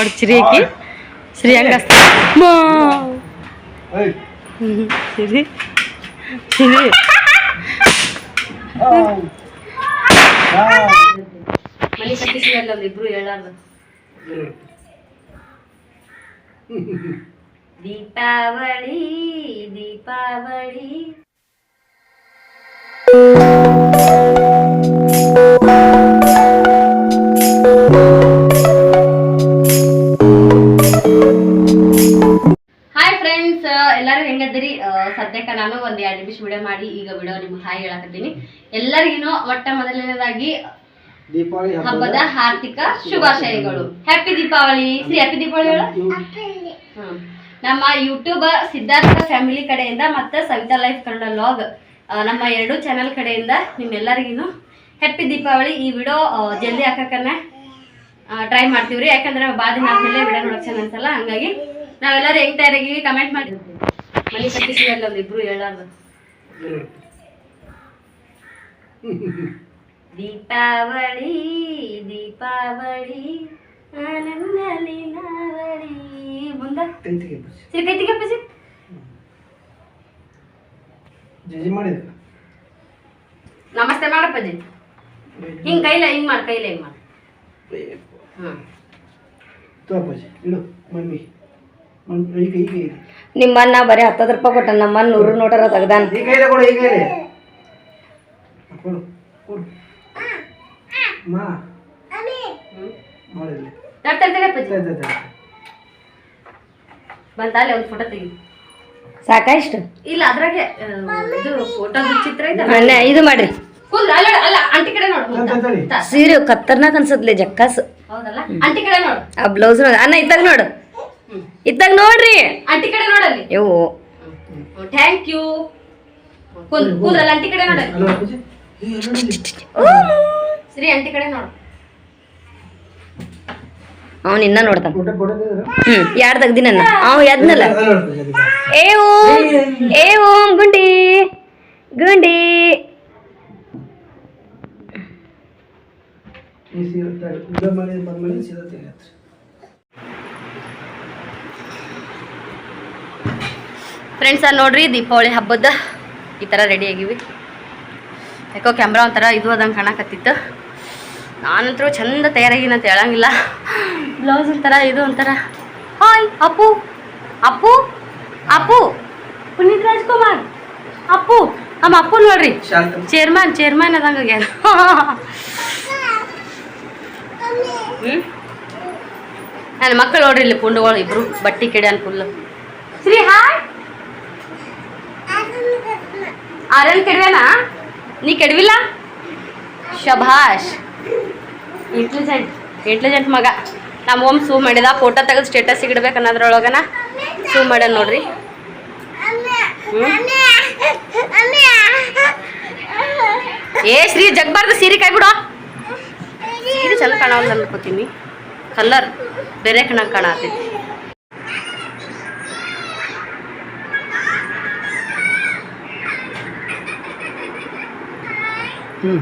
ನೋಡಿ ಚಿರಿಕಿ ಶ್ರೀ ಹಂಗ ಏಯ್ ಸಿರಿ ಸಿರಿ ಮನೆ ಕಟ್ಟಿಸಿದಲ್ಲ ಒಂದು ಇಬ್ರು ಹೇಳಾರ್ದು ದೀಪಾವಳಿ ದೀಪಾವಳಿ ಹೆಂಗದಿರಿ ಸದ್ಯಕ್ಕ ನಾನು ಒಂದ್ ಎರಡು ನಿಮಿಷ ವಿಡಿಯೋ ಮಾಡಿ ಈಗ ವಿಡಿಯೋ ನಿಮ್ಗೆ ಹಾಯ್ ಹೇಳಕತ್ತೀನಿ. ಎಲ್ಲರಿಗೂ ಒಟ್ಟ ಮೊದಲನೇದಾಗಿ ದೀಪಾವಳಿ ಹಬ್ಬದ ಹಾರ್ದಿಕ ಶುಭಾಶಯಗಳು. ಹ್ಯಾಪಿ ದೀಪಾವಳಿ. ಶ್ರೀ ಹ್ಯಾಪಿ ದೀಪಾವಳಿ ನಮ್ಮ ಯೂಟ್ಯೂಬ್ ಸಿದ್ಧಾರ್ಥ ಫ್ಯಾಮಿಲಿ ಕಡೆಯಿಂದ ಮತ್ತೆ ಸವಿತಾ ಲೈಫ್ ಕನ್ನಡ ಲಾಗ್ ನಮ್ಮ ಎರಡು ಚಾನೆಲ್ ಕಡೆಯಿಂದ ನಿಮ್ಮೆಲ್ಲರಿಗೂ ಹ್ಯಾಪಿ ದೀಪಾವಳಿ. ಈ ವಿಡಿಯೋ ಜಲ್ದಿ ಹಾಕಕ್ಕನ್ನ ಟ್ರೈ ಮಾಡ್ತೀವ್ರಿ. ಯಾಕಂದ್ರೆ ಬಾದಿನ ಆದ್ಮೇಲೆ ವಿಡಿಯೋ ನೋಡಕ್ ಚೆಂದ ಅನ್ಸಲ್ಲ ಹಂಗಾಗಿ ನಾವೆಲ್ಲರೂ ಹೆಂಗ್ ತಯಾರಾಗಿ ಕಮೆಂಟ್ ಮಾಡಿ. ಮನೆ ಕಟ್ಟಿಸಿದಲ್ಲ ಇಬ್ರು ಹೇಳಾರ್ದು. ದೀಪಾವಳಿ ದೀಪಾವಳಿ ಆನಂದಲಿ ನಾವಳಿ. ಮುಂದ? ಸರಿ ಕೈ ತೆಗಿಯಪ್ಪ ಸರಿ ಜಜಿ ಮಾಡಪ್ಪ ನಮಸ್ತೆ ಮಾಡಪ್ಪಾಜಿ. ಹಿಂಗ್ ಕೈಲ ಹಿಂಗ್ ಮಾಡ್ ಕೈಲ ಹಿಂಗ್ ಮಾಡಿ. ಹ್ಮ್. ತೋಪಜಿ ಇಡು ಮಮ್ಮಿ. ಮಮ್ಮಿ ಅನ್ನ ಬರೀ ಹತ್ತತ್ತು ರೂಪಾಯಿ ಕೊಟ್ಟ ನಮ್ಮನ್ನ ನೂರು ನೋಟರ ತೆಗ್ದಾನ. ಬಂತಾಲೆ ಒಂದು ಫೋಟೋ ತೆಗಿ. ಸಾಕಾ ಇಷ್ಟು? ಇಲ್ಲ ಅದ್ರಾಗೆ ಇದು ಫೋಟೋ ಚಿತ್ರ ಇದೆ ಮಾಡ್ರಿ. ಸೀರೆ ಕತ್ತರ್ನಾಕ್ ಅನ್ಸದ್ಲೆ ಜಕ್ಕಾಸ್ ಹೌದಲ್ಲ? ಅಂಟಿ ಕಡೆ ನೋಡು. ಆ ಬ್ಲೌಸ್ ಅನ್ನ ಇದ್ದಾಗ ನೋಡು. ಇತ್ತಾಗ ನೋಡ್ರಿ. ಅಂಟಿ ಕಡೆ ನೋಡಲ್ಲಿ. ಇವು ಥ್ಯಾಂಕ್ ಯು ಕುಂದ್ರ ಕುಂದ್ರಲ್ಲ ಅಂಟಿ ಕಡೆ ನೋಡಲ್ಲಿ. ಸರಿ ಅಂಟಿ ಕಡೆ ನೋಡು. ಅವ್ನ ಇನ್ನ ನೋಡ್ತಾನ. ಹ್ಮ್ ಯಾರು ತಗ್ದಿನ ಅವ್ ಎದ್ನಲ್ಲ. ಏ ಓಂ. ಏ ಓಂ ಗುಂಡಿ. ಗುಂಡಿ. ಈ ಸೀರೆ ತಡಿ. ವಿಡಿಯೋ ಮಾಡಿ ಬಂದ್ಮೇಲೆ ಸೀರೆ ತೆಗಿಯತ್ರಿ. ಫ್ರೆಂಡ್ಸ ನೋಡ್ರಿ ದೀಪಾವಳಿ ಹಬ್ಬದ ಈ ಥರ ರೆಡಿ ಆಗಿವಿ. ಯಾಕೋ ಕ್ಯಾಮ್ರಾ ಒಂಥರ ಇದು ಅದಂಗೆ ಕಾಣಕತ್ತಿತ್ತು. ನಾನಂತರೂ ಚಂದ ತಯಾರಾಗಿನ ಅಂತ ಹೇಳಂಗಿಲ್ಲ. ಬ್ಲೌಸ್ ಒಂಥರ ಇದು ಒಂಥರ. ಹಾಯ್ ಅಪ್ಪು. ಅಪ್ಪು. ಅಪ್ಪು. ಪುನೀತ್ ರಾಜ್ಕುಮಾರ್. ಅಪ್ಪು. ನಮ್ಮ ಅಪ್ಪು ನೋಡ್ರಿ. ಚೇರ್ಮನ್ ಚೇರ್ಮನ್ ಅದಂಗೆ ನನ್ನ ಮಕ್ಕಳು ನೋಡ್ರಿ ಇಲ್ಲಿ ಪುಂಡುಗಳು ಇಬ್ರು ಬಟ್ಟೆ ಕೆಡೆ ಫುಲ್ ಶ್ರೀ ಹಾಯ್ ಆರ್ಯನ್ ಕೆಡವೇನಾ? ನೀ ಕೆಡವಿಲ್ಲ? ಶಭಾಷ್. ಇಂಟೆಲಿಜೆಂಟ್ ಇಂಟೆಲಿಜೆಂಟ್ ಮಗ. ನಮ್ಮ ಓಮ್ ಸೂ ಮಾಡಿದ ಫೋಟೋ ತೆಗೆದು ಸ್ಟೇಟಸ್ ಇಡ್ಬೇಕು ಅನ್ನೋದ್ರೊಳಗನ ಸೂ ಮಾಡ್ಯಾನ ನೋಡ್ರಿ. ಏ ಶ್ರೀ ಜಗ್ಬಾರ್ದು ಸೀರೆ ಕೈ ಬಿಡು ಸೀರೆ ಚಂದ ಕಾಣವಲ್ಲ ಅನ್ಕೋತೀನಿ. ಕಲರ್ ಬೇರೆ ಕಣ ಕಾಣತೈತಿ. ಹ್ಮ್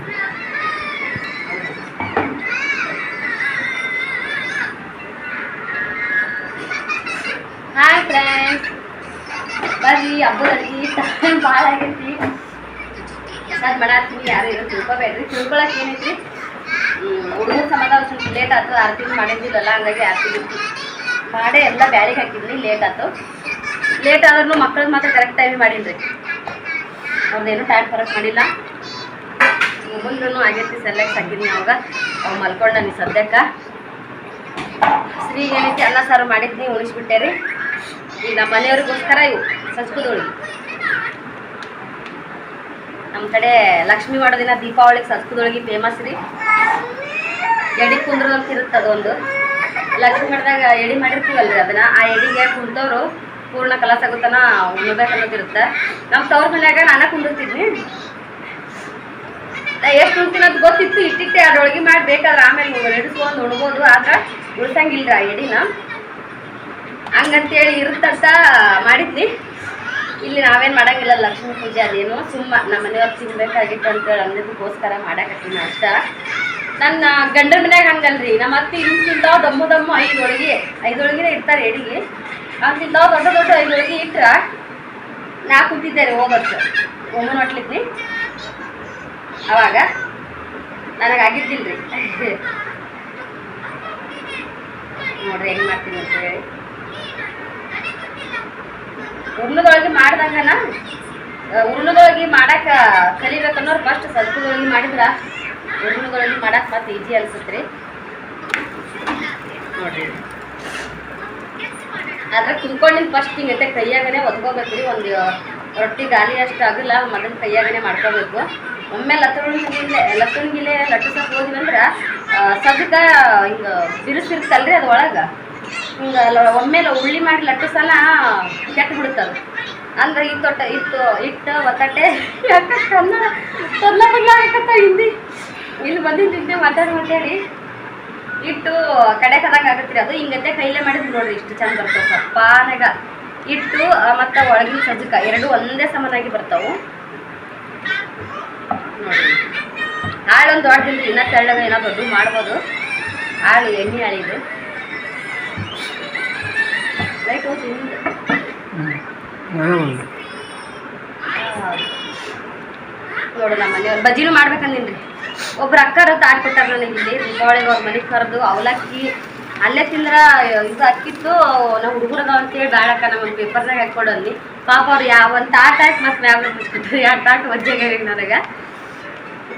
ಹಾಯ್ ಫ್ರೆಂಡ್ಸ್ ಬರ್ರಿ ಹಬ್ಬದ ಅಡ್ಗಿ ಟೈಮ್ ಭಾಳ ಆಗೈತಿ. ಪ್ರಸಾದ್ ಮಾಡತ್ತೀನಿ. ಯಾರು ಇರೋ ತಿಳ್ಕೊಬೇಡ್ರಿ. ತಿಳ್ಕೊಳಕ್ ಏನೈತಿ? ಹುಡುಗನ ಸಂಬಂಧ ಸ್ವಲ್ಪ ಲೇಟ್ ಆಯ್ತು ಆರತಿ ಮಾಡಿದ್ದಿಲ್ಲಲ್ಲ, ಹಂಗಾಗಿ ಆರತಿ ಮಾಡೇ ಎಲ್ಲ ಬ್ಯಾಳಿಗೆ ಹಾಕಿದ್ನಿ. ಲೇಟ್ ಆಯ್ತು ಲೇಟ್ ಆದ್ರೂ ಮಕ್ಳದ್ದು ಮಾತ್ರ ಕರೆಕ್ಟ್ ಟೈಮ್ ಮಾಡಿನ್ರಿ. ಅವ್ರದ್ದೇನು ಟೈಮ್ ಫರಕ್ ಮಾಡಿಲ್ಲ. ಮುಂದೂ ಆಗೈತಿ ಸೆಲೆಕ್ಟ್ ಹಾಕಿದ್ನಿ ಅವಾಗ. ಅವ್ ಮಲ್ಕೊಂಡ ನೀ ಸದ್ಯಕ್ಕೆ. ಸ್ತ್ರೀಗೆ ಏನೈತಿ ಅನ್ನ ಸಾರು ಮಾಡಿದ್ನಿ, ಉಳಿಸ್ಬಿಟ್ಟೆ ರೀ. ಈಗ ನಮ್ಮ ಮನೆಯವ್ರಿಗೋಸ್ಕರ ಇವು ಸಸ್ಕುದೊಳಗಿ ನಮ್ಮ ಕಡೆ ಲಕ್ಷ್ಮಿ ಮಾಡೋ ದಿನ ದೀಪಾವಳಿಗೆ ಸಸ್ಕುದೊಳಗಿ ಫೇಮಸ್ ರೀ. ಎಡಿ ಕುಂದ್ರು ಅಂತ ಇರುತ್ತೆ ಅದೊಂದು. ಲಕ್ಷ್ಮಿ ಮಾಡಿದಾಗ ಎಡಿ ರೀ ಅದನ್ನ. ಆ ಎಡಿಗೆ ಕುಂದವರು ಪೂರ್ಣ ಕಲಾಸಾಗುತ್ತಾನ ಉಣ್ಣಬೇಕನ್ನೋದಿರುತ್ತೆ ನಮ್ಮ ತವ್ರ ಮನ್ಯಾಗ ನಾನೇ ಕುಂದಿರ್ತಿದ್ನಿ. ಎಷ್ಟು ಉಣ್ತೀನಿ ಅಂತ ಗೊತ್ತಿತ್ತು, ಇಟ್ಟಿಟ್ಟೆ, ಅದ್ರೊಳಗೆ ಮಾಡಿ ಬೇಕಾದ್ರೆ ಆಮೇಲೆ ಎಡಿಸ್ಕೊಂಡು ಉಣ್ಬೋದು, ಆದ್ರೆ ಉಳ್ಸಂಗಿಲ್ರ ಎಡಿನ. ಹಂಗಂತೇಳಿ ಇರುತ್ತಂತ ಮಾಡಿದ್ವಿ. ಇಲ್ಲಿ ನಾವೇನು ಮಾಡಂಗಿಲ್ಲ, ಲಕ್ಷ್ಮೀ ಪೂಜೆ ಅದೇನು ಸುಮ್ಮ. ನಮ್ಮ ಮನೆಯವ್ರು ತಿನ್ಬೇಕಾಗಿತ್ತು ಅಂತೇಳಿ ಅನ್ನೋದಕ್ಕೋಸ್ಕರ ಮಾಡಕತ್ತೀನಿ ಅಷ್ಟ. ನನ್ನ ಗಂಡನ ಮನ್ಯಾಗ ಹಂಗಲ್ರಿ. ನಮ್ಮ ಅತ್ತೆ ಹಿಂಗೆ ದಮ್ಮು ದಮ್ಮು ಐದು ಒಳಗೆ ಐದು ಹೋಳಿಗೆ ಇಡ್ತಾರೆ ಎಡಿಗೆ. ಅವ್ನು ದೊಡ್ಡ ದೊಡ್ಡ ಐದು ಒಳಗೆ ಇಟ್ರ ನಾ ಕೂತಿದ್ದೆ ರೀ ಹೋಗೋದು ಒಮ್ಮನ ಹೊಟ್ಲಿದ್ರಿ ಅವಾಗ ನನಗೆ ಆಗಿದ್ದಿಲ್ರಿ ನೋಡ್ರಿ ಹೆಂಗ್ ಮಾಡ್ತೀನಿ ಅಂತ ಹೇಳಿ. ಉರ್ಣದೊಳಗೆ ಮಾಡ್ದಂಗನ ಉರ್ಣದೊಳಗೆ ಮಾಡಾಕ ಕಲಿಬೇಕನ್ನೋರು ಫಸ್ಟ್ ಸಲ್ಪದೊಳಗೆ ಮಾಡಿದ್ರ ಉರ್ಣದೊಳಗೆ ಮಾಡಾಕ ಮತ್ತ ಈಜಿ ಅನ್ಸುತ್ತೆ ನೋಡ್ರಿ. ಆದ್ರೆ ತುಂಬ್ಕೊಂಡಿನ ಫಸ್ಟ್ ಹಿಂಗೈತೆ ಕೈಯಾಗನೆ ಒದ್ಕೋಬೇಕ್ರಿ ಒಂದು ರೊಟ್ಟಿ ಗಾಲಿ ಅಷ್ಟು ಆಗಲ್ಲ ಮೊದಲು ಕೈಯಾಗನೆ ಮಾಡ್ಕೋಬೇಕು. ಒಮ್ಮೆ ಲತ್ತಣಿಗಿಲೆ ಲತ್ತಣಿಗಿಲೆ ಲಟ್ಟಿಸಕ್ ಅಂದ್ರೆ ಸದಕ ಹಿಂಗ ಬಿರುಸಿರ್ತಲ್ರಿ ಅದ್ ಒಳಗ. ಹಿಂಗ ಒಮ್ಮೆ ಉಳ್ಳಿ ಮಾಡಿ ಲಟ್ಟಿಸಲ್ಲ, ಕೆಟ್ಟ ಬಿಡುತ್ತದು ಅಂದ್ರೆ ಈ ತೊಟ್ಟ ಇತ್ತು ಇಟ್ಟು, ಒತ್ತಟ್ಟೆ ಯಾಕಂದ್ರೆ ಕನ್ನಡ ಹಿಂದಿ. ಇಲ್ಲಿ ಬಂದಿದ್ದೆ ಮಾತಾಡಿ ಮಾತಾಡಿ. ಇಟ್ಟು ಕಡೆ ಕದಂಗೆ ಆಗತ್ತೆ ಅದು. ಹಿಂಗತ್ತೆ ಕೈಲೇ ಮಾಡಿದ್ರು ನೋಡ್ರಿ ಇಷ್ಟು ಚಂದ ಬರ್ತಾವ ಸಪ್ಪಾನಾಗ ಇಟ್ಟು ಮತ್ತ ಒಳಗಿನ ಸಜ್ಜಕ, ಎರಡು ಒಂದೇ ಸಮನಾಗಿ ಬರ್ತಾವು. ನೋಡ್ರಿ ದೊಡ್ಡ ತಿಂದ್ರೆ ಇನ್ನೂ ತೆಳ್ಳಗ ಏನೋ ದೊಡ್ಡ ಮಾಡ್ಬೋದು. ಹಾಳು ಎಣ್ಣೆ ಹಾಳಿದು ಲೈಟ್ ನೋಡು ನಮ್ಮ ಮನೆಯವ್ರು ಬಜ್ಜಿನೂ ಮಾಡ್ಬೇಕಂದಿನ್ರಿ. ಒಬ್ರು ಅಕ್ಕರು ತಾಟ್ ಕೊಟ್ಟಾರ ನನಗೆ ಇಲ್ಲಿ ದೀಪಾವಳಿಗೆ ಅವ್ರ ಮನೆಗೆ ಕರೆದು ಅವಲಕ್ಕಿ ಅಲ್ಲೇ ತಿಂದ್ರ ಇದು ಅಕ್ಕಿತ್ತು ನಾವು ಹುಡುಗರದ ಅಂತೇಳಿ ಬ್ಯಾಡಕ್ಕ ನಮ್ಮ ಪೇಪರ್ನಾಗ ಹಾಕೊಡಲ್ಲಿ ಪಾಪ ಅವ್ರು ಯಾವ ಒಂದು ತಾಟ್ ಹಾಕಿ ಮತ್ತೆ ಮ್ಯಾಗ ಬಿಡ್ಸ್ಕೊತಾರೆ ಎರಡು ತಾಟ್ ಮಜ್ಜೆಗೆ ನನಗೆ.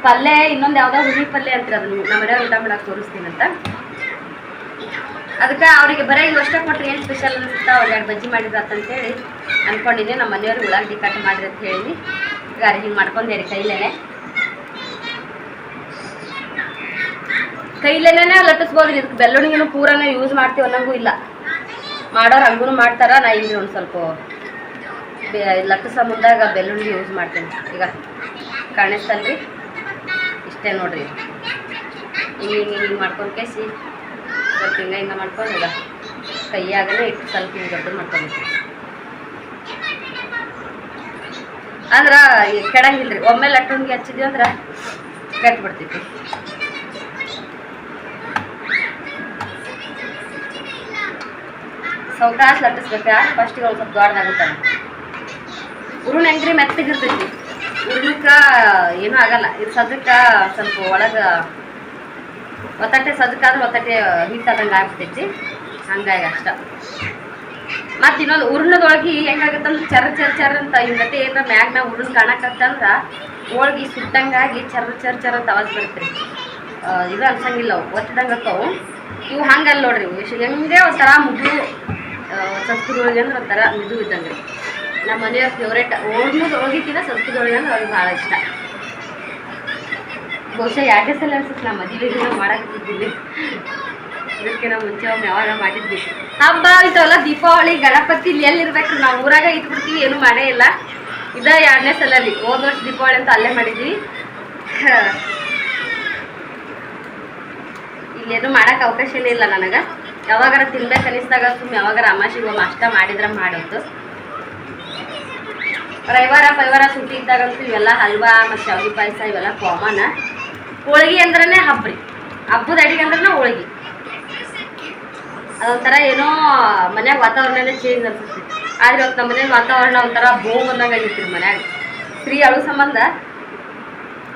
ಪಲ್ಯ ಇನ್ನೊಂದು ಯಾವ್ದೋ ಹುಳಿ ಪಲ್ಯ ಅಂತೀರ ಅದನ್ನು ನಮ್ಮ ಮನೆಯವ್ರು ಊಟ ಮಾಡಕ್ಕೆ ತೋರಿಸ್ತೀನಂತ ಅದಕ್ಕೆ ಅವರಿಗೆ ಬರೀ ಇದು ಅಷ್ಟೇ ಕೊಟ್ರೆ ಏನು ಸ್ಪೆಷಲ್ ಅನ್ಸುತ್ತಾ ಅವ್ರು ಎರಡು ಬಜ್ಜಿ ಮಾಡಿದ್ರಂತೇಳಿ ಅನ್ಕೊಂಡಿನಿ ನಮ್ಮ ಮನೆಯವ್ರಿಗೆ ಉಳ್ಳಾಗಡ್ಡಿ ಕಟ್ ಮಾಡಿರಿ ಅಂತ ಹೇಳಿ. ಗಾರಿ ಹಿಂಗೆ ಮಾಡ್ಕೊಂಡೇರಿ ಕೈಲೇನೆ. ಕೈಲೇನೆ ಲಟ್ಟಿಸ್ಬೋದು ಇದಕ್ಕೆ ಬೆಳ್ಳುಳ್ಳಿನೂ ಪೂರನೇ ಯೂಸ್ ಮಾಡ್ತೀವಿ ಅನ್ನೋಂಗೂ ಇಲ್ಲ. ಮಾಡೋರು ಹಂಗೂ ಮಾಡ್ತಾರ. ನಾ ಇಲ್ಲಿ ಒಂದು ಸ್ವಲ್ಪ ಲಟ್ಟಿಸ ಮುಂದಾಗ ಬೆಳ್ಳುಳ್ಳಿ ಯೂಸ್ ಮಾಡ್ತೀನಿ. ಈಗ ಕಾಣಿಸ್ತಲ್ರಿ? ಇಷ್ಟೇ ನೋಡ್ರಿ. ಹಿಂಗೆ ಹಿಂಗೆ ಹಿಂಗೆ ಮಾಡ್ಕೊಂಡು ಕೇಸಿ. ಸ್ವಲ್ಪ ಹಿಂಗೆ ಹಿಂಗೆ ಮಾಡ್ಕೊಂಡು ಈಗ ಕೈಯಾಗನೇ ಇಟ್ಟು ಸ್ವಲ್ಪ ಹಿಂಗೆ ದೊಡ್ಡ ಮಾಡ್ಕೊಬೇಕು ಅಂದ್ರೆ ಈ ಕೆಡಂಗಿಲ್ರಿ ಒಮ್ಮೆ ಲಟ್ಟಣಿಗೆ ಹಚ್ಚಿದ್ವಿ ಅಂದ್ರೆ ಕೆಟ್ಬಿಡ್ತೈತಿ ಸೌಕಾಸ್ ಲಟ್ಟಿಸ್ಬೇಕಾ. ಫಸ್ಟಿಗೆ ಒಂದು ಸ್ವಲ್ಪ ದೊಡ್ಡದಾಗುತ್ತೆ ಉರುಣ್ ಹೆಂಗ್ರಿ ಮೆತ್ತಗಿರ್ತೈತಿ. ಉರುಣಕ್ಕ ಏನೂ ಆಗಲ್ಲ. ಇದು ಸದಕ್ಕೆ ಸ್ವಲ್ಪ ಒಳಗೆ ಒತ್ತಟ್ಟೆ ಸದಕ್ಕಾದ್ರೆ ಒತ್ತಟ್ಟೆ ಹಿಟ್ಟಾದಂಗೆ ಆಗ್ಬಿಟ್ಟೈತಿ. ಹಂಗಾಗಿ ಅಷ್ಟ. ಮತ್ತು ಇನ್ನೊಂದು ಉರ್ಣದೊಳಗೆ ಹೆಂಗಾಗತ್ತಂದ್ರೆ ಚರ ಚರ್ ಚರ್ ಅಂತ ಇವತ್ತೆ ಏನಾರ ಮ್ಯಾಗ ನಾವು ಉರುಣ್ ಕಾಣಕತ್ತಂದ್ರ ಹೋಳ್ಗಿ ಸುಟ್ಟಂಗಾಗಿ ಚರ್ರ ಚರ್ ಚರ್ ಅಂತ ಅವಾಜ್ ಬರುತ್ತೆ ಇದು ಅನ್ಸಂಗಿಲ್ಲ ಅವು ಒತ್ತದಂಗೆ ಅಕ್ಕವು. ಇವು ಹಂಗಲ್ಲ ನೋಡ್ರಿ ಇವು ಹೆಂಗೆ ಒಂಥರ ಮುದ್ದು ಸಂಸ್ಕೃತದೊಳಗೆ ಅಂದ್ರೆ ಒಂಥರ ಮಿದು ಇದ್ದಂಗೆ ನಮ್ಮ ಮನೆಯ ಫೇವ್ರೇಟ್ ಹೋಳ್ಗಿದೊಳಗಿಕ್ಕಿಂತ ಸಂಸ್ಕೃತದೊಳಗೆ ಅಂದ್ರೆ ಅವ್ರಿಗೆ ಭಾಳ ಇಷ್ಟ. ಬಹುಶಃ ಯಾಕೆ ಸಲ ಅನ್ಸುತ್ತೆ ನಮ್ಮ ಮದುವೆಗೆ ನಾವು ಅದಕ್ಕೆ ನಾವು ಮುಂಚೆ ಒಮ್ಮೆ ಯಾವಾಗ ಮಾಡಿದ್ವಿ. ಹಬ್ಬ ಆಯ್ತವಲ್ಲ ದೀಪಾವಳಿ, ಗಣಪತಿ, ಇಲ್ಲಿ ಎಲ್ಲಿರ್ಬೇಕು ನಾವು ಊರಾಗ ಇಟ್ಬಿಡ್ತೀವಿ ಏನು ಮಾಡೇ ಇಲ್ಲ. ಇದ ಎರಡನೇ ಸಲ ಅಲ್ಲಿ ಹೋದ ವರ್ಷ ದೀಪಾವಳಿ ಅಂತ ಅಲ್ಲೇ ಮಾಡಿದ್ವಿ. ಇಲ್ಲೇನು ಮಾಡೋಕೆ ಅವಕಾಶನೇ ಇಲ್ಲ ನನಗೆ. ಯಾವಾಗಾರ ತಿನ್ಬೇಕು ಅನಿಸ್ದಾಗ ಸುಮ್ಮನೆ ಯಾವಾಗಾರ ಒಮ್ಮೆ ಅಷ್ಟ ಮಾಡಿದ್ರೆ ಮಾಡೋದು. ರವಿವಾರ ಪೈವಾರ ಸುಟ್ಟಿ ಇದ್ದಾಗಂತೂ ಇವೆಲ್ಲ ಹಲ್ವಾ ಮತ್ತು ಶಾವಿಗೆ ಪಾಯಸ ಇವೆಲ್ಲ ಕಾಮನ್ ಹೋಳಿಗೆ ಅಂದ್ರೇ ಹಬ್ಬ ರೀ ಹಬ್ಬದ ಅಡಿಗೆ ಅಂದ್ರೆ ಹೋಳಿಗೆ. ಅದೊಂಥರ ಏನೋ ಮನ್ಯಾಗ ವಾತಾವರಣನೇ ಚೇಂಜ್ ಅನ್ಸುತ್ತೆ. ಆದ್ರೆ ಇವತ್ತು ನಮ್ಮ ಮನೇಲಿ ವಾತಾವರಣ ಒಂಥರ ಬೋ ಬಂದಂಗೆ ಆಗಿತ್ತು ಮನ್ಯಾಗ. ಸ್ತ್ರೀ ಅಳು ಸಂಬಂಧ.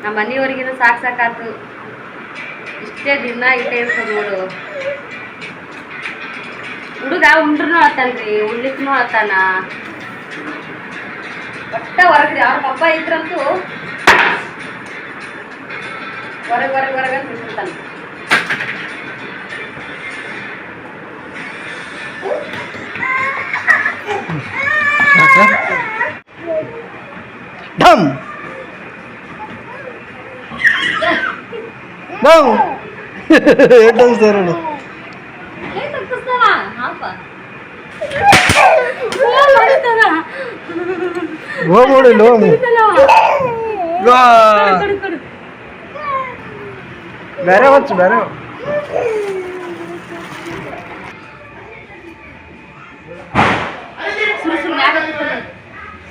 ನಮ್ಮ ಮನೆಯವ್ರಿಗೇನು ಸಾಕು ಸಾಕಾತು. ಇಷ್ಟೇ ದಿನ ಇಟ್ಟೇ ಇರ್ತದೆ ನೋಡು. ಹುಡುಗ ಉಂಡ್ರೂ ಅಳ್ತಾನ್ರಿ ಉಳ್ಲಿಕ್ನು ಅಳ್ತಾನ ಒಟ್ಟ ಹೊರಗ್ರಿ. ಅವ್ರ ಪಪ್ಪ ಇದ್ರಂತೂ ಹೊರಗೆ ಹೊರಗೆ ಹೊರಗೆ ಅಂತ ಢಮ್ ಎಷ್ಟು ಸರ್ ನೋಡು ಏ ತಪ್ಪಿಸ್ತಾನ ಹಾಪ ಓ ಮಾಡಿದ್ದಾನ ಹೋಗ್ ನೋಡಿ ಹೋಗ್ ಕೊಡು ಕೊಡು ಬೇರೆ ಹೊಚ್ಚು ಬೇರೆ.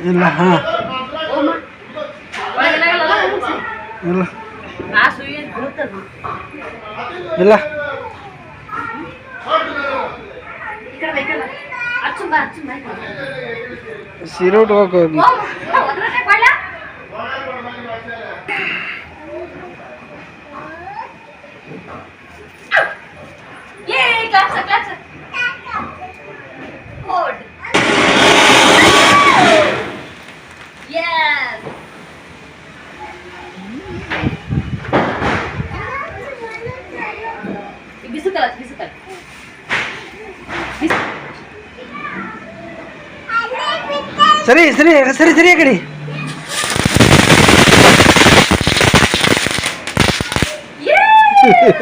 ಇಲ್ಲ ಹಾ. ಇಲ್ಲ ಇಲ್ಲ. ಸೀರೆ ಉಟ್ಕೋಬೇಕು ಸರಿ ಸರಿ ಸರಿ ಸರಿ ಕಡಿ Yeah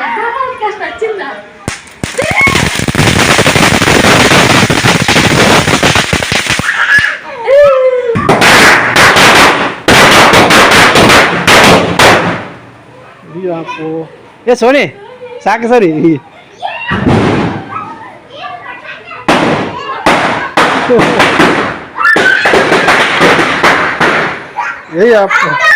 ಯಾಕೆ ಅಷ್ಟು ಹಚ್ಚಿಲ್ಲ ಅಪ್ಪು ಏ ಸೋನಿ ಸಾಕು ಸರಿ ಏಯ್ ಅಪ್ಪ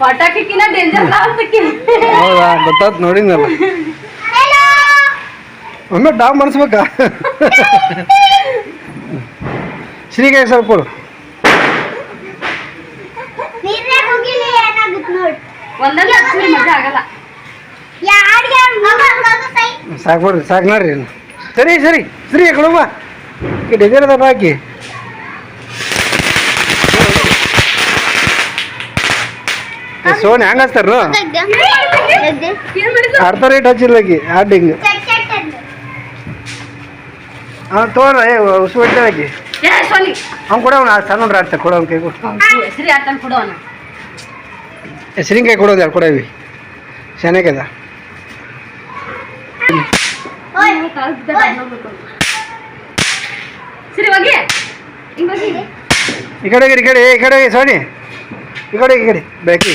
ಪಟಾಕಿಕಿನ ಡೇಂಜರ್ ಹೌದಾ? ಗೊತ್ತಾಯ್ತು ನೋಡಿದ್ನಲ್ಲ. ಒಮ್ಮೆ ಡಾವ್ ಮಾಡಿಸ್ಬೇಕಾ ಶ್ರೀಕಾಯಿ ಸ್ವಲ್ಪ ಕೊಡು. ಒಂದಲ್ಲ ಹಚ್ಚಿದ್ರೆ ಮಜಾ ಆಗಲ್ಲ. ಸಾಕು ನೋಡ್ರಿ ಸಾಕು ನೋಡ್ರಿ ಸರಿ ಸರಿ ಸರಿ ಕಳುವ ಡಿಸೈನ್ ಅದ ಬಾಕಿ. ಸೋನಿ ಹೆಂಗ ಹಚ್ತಾರ ಅರ್ಧ ರೇಟ್ ಹಚ್ಚಿಲ್ಲಕಿ ಆಡಿಂಗ್ ಹಾಂ ತೋರ ಏ ಉಸು ಏ ಸೋನಿ. ಅವ್ನು ಸಣ್ಣ ನೋಡ್ರಿ ಆಡ್ತಾ ಕೊಡೋನ್ ಕೈ ಕೊಡು ಹೆಸರಿಂಕಾಯಿ ಕೊಡೋದು ಯಾರು ಕೊಡವಿ? ಚೆನ್ನಾಗದ ಈ ಕಡೆ ಈ ಕಡೆ ಈ ಕಡೆ ಸೋನಿ. ಈ ಕಡೆ ಈ ಕಡೆ. ಬಾಕಿ.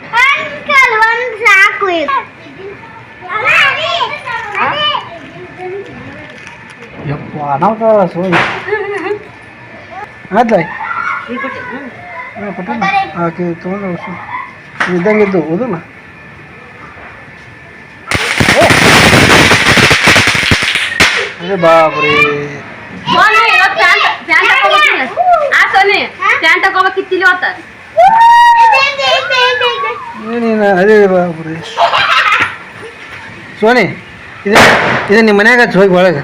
Circle one circle. Mari. Mari. Ya puan, apa lah soalnya? Ada. Ikutin. Ah, betul. Oke, tuan lah. Ini dengan itu, udah lah. अरे बाप रे वो नहीं वो चांटा चांटा कौन सी है आ सोने चांटा कौन कितनी लोटा ಅದೇ ಬಿಡಿ ಸೋನಿ ಇದು ಇದು ನಿಮ್ಮ ಮನ್ಯಾಗ ಹಚ್ಚಿ ಹೋಗಿ ಒಳಗೆ.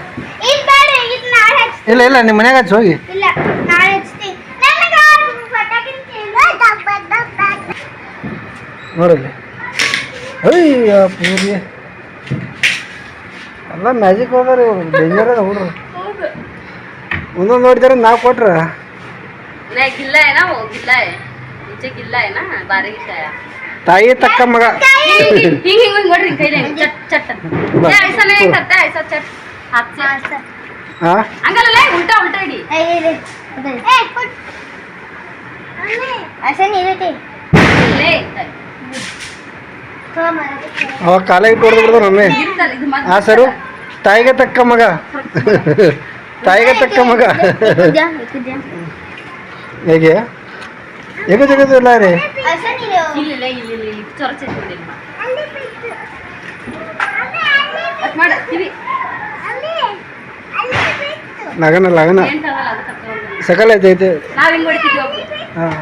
ಇಲ್ಲ ಇಲ್ಲ ನಿಮ್ಮ ಮನ್ಯಾಗ ಹಚ್ಚಿ ಹೋಗಿ. ನೋಡಲ್ಲಿ. ಅಯ್ಯ ಪೂರಿ ಎಲ್ಲ ಮ್ಯಾಜಿಕ್ ಹೋದಾರ ಇವ್ರು ಡೇಂಜರ್ ಅದ ಹುಡ್ರು ಒಂದೊಂದು ನೋಡಿದಾರೆ ನಾ ಕೊಟ್ರ. ಇಲ್ಲ ಹೋಗಿಲ್ಲ. ತಾಯಿ ತಕ್ಕ ಮಗ. ಅವಾಗ ಅವ ಇಟ್ಟು ಬಿಡ್ದು ನಮ್ಮೆ ಆ ಸರು? ತಾಯಿಗೆ ತಕ್ಕ ಮಗ. ತಾಯಿಗೆ ತಕ್ಕ ಮಗ. ಹೇಗೆ? ಹೆಂಗ ಜಗತ್ತು ಇಲ್ಲ ರೀ ಲಗನ ಲಗನ ಸಕಲ ಐತೈತೆ ಹಾಂ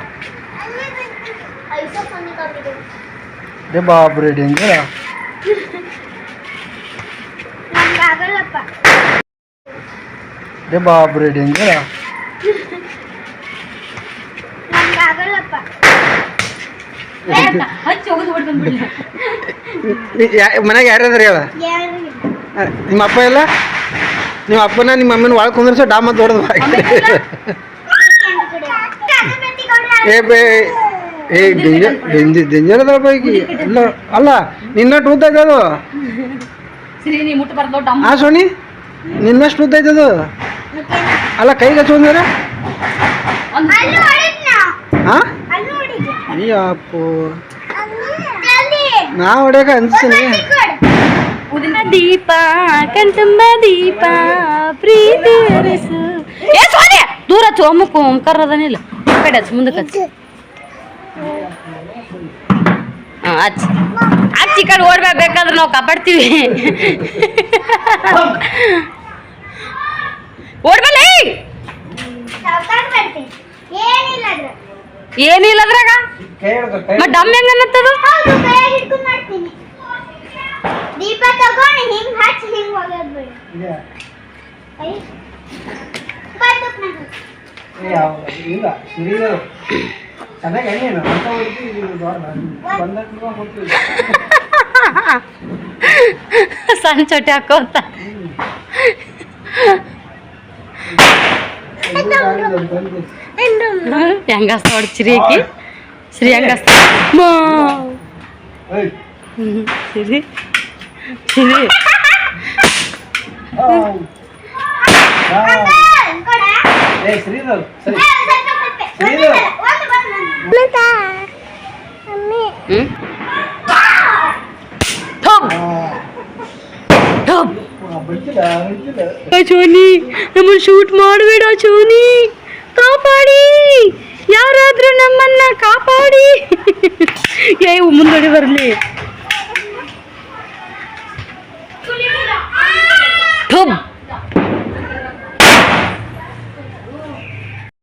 ಬಾಬ್ರಿ ಡೇಂಜರ ಬಾಬ್ರಿ ಡೇಂಜರ ಮನ್ಯಾಗ ಯಾರ್ಯಾದ್ರಿ ಆ, ನಿಮ್ಮ ಅಪ್ಪ ಎಲ್ಲ? ನಿಮ್ಮ ಅಪ್ಪನ ನಿಮ್ಮ ಅಮ್ಮನ ಒಳಗೆ ಕುಂದ್ರಸ ಡಾಮ್ ಅಂತ ಹೊಡೆದು ಏ ಬೇ ಏ ಡೇಂಜರ್ ಡೇಂಜರ್ ಡೇಂಜರ್ ಅದ ಬೈಕಿ ಅಲ್ಲ ನಿನ್ನಷ್ಟು ಉದ್ದ ಐತೆ ಅದು. ಆ ಸೋನಿ ನಿನ್ನಷ್ಟು ಉದ್ದ ಐತೆ ಅದು. ಅಲ್ಲ ಕೈಗೆ ಹಚ್ಚ ಹಾ ಅಯ್ಯಪ್ಪು ಅಲ್ಲಿ ನಾ ಹೊಡ್ಯಾಕ ಅನ್ಸ್ತೀನಿ. ಊದಿನ ದೀಪ ಕಣ್ತುಂಬ ದೀಪ ಪ್ರೀತಿ ಏ ಸೋನೆ ದೂರ ಹಚ್ಚು ಒಮ್ಮಕ್ಕು ಓಂಕಾರ ಅದನಿಲ್ಲ ಈ ಕಡೆ ಹಚ್ಚು ಮುಂದಕ್ಕೆ ಹಚ್ಚು. ಹಾಂ ಹಚ್ಚು. ಹಚ್ಚಿ ಈ ಕಡೆ ಓಡ್ಬೇಕಾದ್ರೆ ನಾವು ಕಾಪಾಡ್ತೀವಿ. ಓಡ್ಬಲ್ಲಿ ಏನಿಲ್ಲ ಅದ್ರಾಗ? ಮತ್ತೆ ಡಮ್ ಹೆಂಗ ಅನ್ನತ್ತದು? ಹೌದು ಕೈಯಾಗ ಹಿಡ್ಕೊಂಡು ಮಾಡ್ತೀನಿ. ದೀಪ ತಗೊಂಡು ಹಿಂಗ್ ಹಚ್ಚಿ ಹಿಂಗ್ ಬಿಡು ಐ ಬರ್ತಕ್ ನಂಗೆ ಇಲ್ಲ ಚೆನ್ನಾಗಿ ಎಣ್ಣೆನು ಅಂತ ಸಣ್ಣ ಚೋಟಿ ಹಾಕೋತ. ಶ್ರೀ ಹೆಂಗಸ್ತ ಸಿರಿ ಸಿರಿ ಕೊಡ ಏ ಶ್ರೀಧರ್ ಸರಿ ಏ, ಸ್ವಲ್ಪ ಸ್ವಲ್ಪ. ಒಂದು ಇಲ್ಲ. ಒಂದು ಬಂದು ಮಮ್ಮಿ ಹ್ಮ್ ಥಮ್ ಥಮ್ ಬಿಡ್ತಿಲ್ಲ ಬಿಡ್ತಿಲ್ಲ ಚೋನಿ ನಮ್ಮನ್ನ ಶೂಟ್ ಮಾಡಬೇಡ ಚೋನಿ ಕಾಪಾಡಿ ಯಾರಾದ್ರೂ ನಮ್ಮನ್ನ ಕಾಪಾಡಿ. ಏ ಮುಂದೊಡಿ ಬರಲಿ.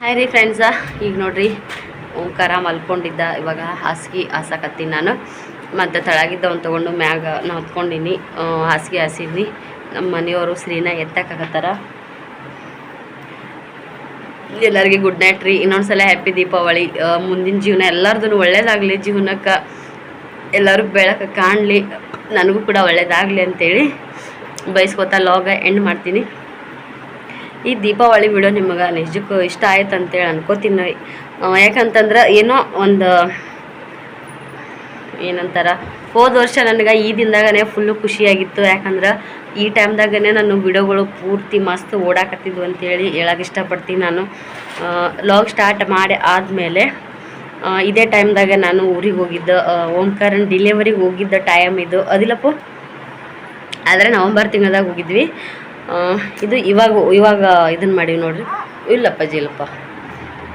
ಹಾಯ್ ರೀ ಫ್ರೆಂಡ್ಸ ಈಗ ನೋಡ್ರಿ, ಓಂಕಾರ ಮಲ್ಕೊಂಡಿದ್ದ, ಇವಾಗ ಹಾಸಿಗೆ ಹಾಸಕತ್ತೀನಿ ನಾನು. ಮತ್ತು ತಳಗಿದ್ದ ಒಂದು ತೊಗೊಂಡು ಮ್ಯಾಗ ನಾ ಹೊತ್ಕೊಂಡೀನಿ ಹಾಸಿಗೆ ಹಾಸಿದ್ನಿ ನಮ್ಮ ಮನೆಯವರು ಸ್ತ್ರೀನ ಎತ್ತಕ್ಕಾಗತ್ತಾರ ಎಲ್ಲರಿಗೆ ಗುಡ್ ನೈಟ್ ರೀ. ಇನ್ನೊಂದ್ಸಲ ಹ್ಯಾಪಿ ದೀಪಾವಳಿ. ಮುಂದಿನ ಜೀವನ ಎಲ್ಲರದೂ ಒಳ್ಳೇದಾಗಲಿ. ಜೀವನಕ್ಕೆ ಎಲ್ಲರೂ ಬೆಳಕ ಕಾಣಲಿ. ನನಗೂ ಕೂಡ ಒಳ್ಳೇದಾಗಲಿ ಅಂತೇಳಿ ಬಯಸ್ಕೊತಾ ಲಾಗ ಎಂಡ್ ಮಾಡ್ತೀನಿ. ಈ ದೀಪಾವಳಿ ವಿಡಿಯೋ ನಿಮಗೆ ನಿಜಕ್ಕೂ ಇಷ್ಟ ಆಯ್ತು ಅಂತೇಳಿ ಅನ್ಕೋತೀನಿ ಯಾಕಂತಂದ್ರೆ ಏನೋ ಒಂದು ಏನಂತಾರ ಹೋದ ವರ್ಷ ನನಗೆ ಈ ದಿನದಾಗನೇ ಫುಲ್ಲು ಖುಷಿಯಾಗಿತ್ತು. ಯಾಕಂದ್ರೆ ಈ ಟೈಮ್ದಾಗೇ ನಾನು ವಿಡಿಯೋಗಳು ಪೂರ್ತಿ ಮಸ್ತ್ ಓಡಾಕತ್ತಿದ್ವು ಅಂತೇಳಿ ಹೇಳಕ್ಕೆ ಇಷ್ಟಪಡ್ತೀನಿ ನಾನು. ಲಾಗ್ ಸ್ಟಾರ್ಟ್ ಮಾಡಿ ಆದಮೇಲೆ ಇದೇ ಟೈಮ್ದಾಗ ನಾನು ಊರಿಗೆ ಹೋಗಿದ್ದ ಓಂಕಾರನ್ ಡಿಲಿವರಿಗೆ ಹೋಗಿದ್ದ ಟೈಮ್ ಇದು. ಅದಿಲ್ಲಪ್ಪ ಆದರೆ ನವಂಬರ್ ತಿಂಗಳದಾಗ ಹೋಗಿದ್ವಿ. ಇದು ಇವಾಗ ಇವಾಗ ಇದನ್ನು ಮಾಡೀವಿ ನೋಡ್ರಿ. ಇಲ್ಲಪ್ಪ. ಜಿಲ್ಲಪ್ಪ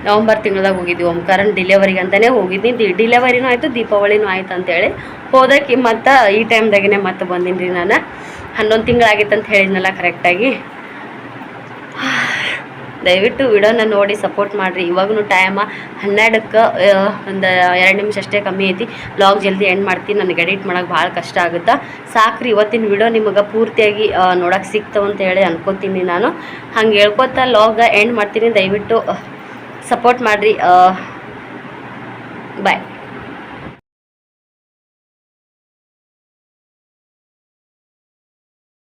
ನವಂಬರ್ ತಿಂಗಳದಾಗ ಹೋಗಿದ್ವಿ ಓಂಕಾರನ್ ಡಿಲಿವರಿಗೆ ಅಂತಲೇ ಹೋಗಿದ್ವಿ ದಿ ಡಿಲಿವರಿನೂ ಆಯಿತು, ದೀಪಾವಳಿನೂ ಆಯ್ತು ಅಂತೇಳಿ ಹೋದಕ್ಕೆ ಮತ್ತು ಈ ಟೈಮ್ದಾಗೇ ಮತ್ತೆ ಬಂದೀನಿ ರೀ ನಾನು. ಹನ್ನೊಂದು ತಿಂಗಳಾಗಿತ್ತು ಅಂತ ಹೇಳಿದ್ನಲ್ಲ ಕರೆಕ್ಟಾಗಿ ದಯವಿಟ್ಟು ವಿಡಿಯೋನ ನೋಡಿ ಸಪೋರ್ಟ್ ಮಾಡಿರಿ. ಇವಾಗೂ ಟೈಮ ಹನ್ನೆರಡಕ್ಕೆ ಒಂದು ಎರಡು ನಿಮಿಷ ಅಷ್ಟೇ ಕಮ್ಮಿ ಐತಿ. ಬ್ಲಾಗ್ ಜಲ್ದಿ ಎಂಡ್ ಮಾಡ್ತೀನಿ. ನನಗೆ ಎಡಿಟ್ ಮಾಡೋಕೆ ಭಾಳ ಕಷ್ಟ ಆಗುತ್ತೆ? ಸಾಕ್ರಿ, ಇವತ್ತಿನ ವಿಡಿಯೋ ನಿಮಗೆ ಪೂರ್ತಿಯಾಗಿ ನೋಡೋಕೆ ಸಿಗ್ತಾವ ಅಂತ ಹೇಳಿ ಅನ್ಕೋತೀನಿ ನಾನು. ಹಂಗೆ ಹೇಳ್ಕೊತಾ ಲಾಗ್ ಎಂಡ್ ಮಾಡ್ತೀನಿ. ದಯವಿಟ್ಟು ಸಪೋರ್ಟ್ ಮಾಡಿರಿ. ಬಾಯ್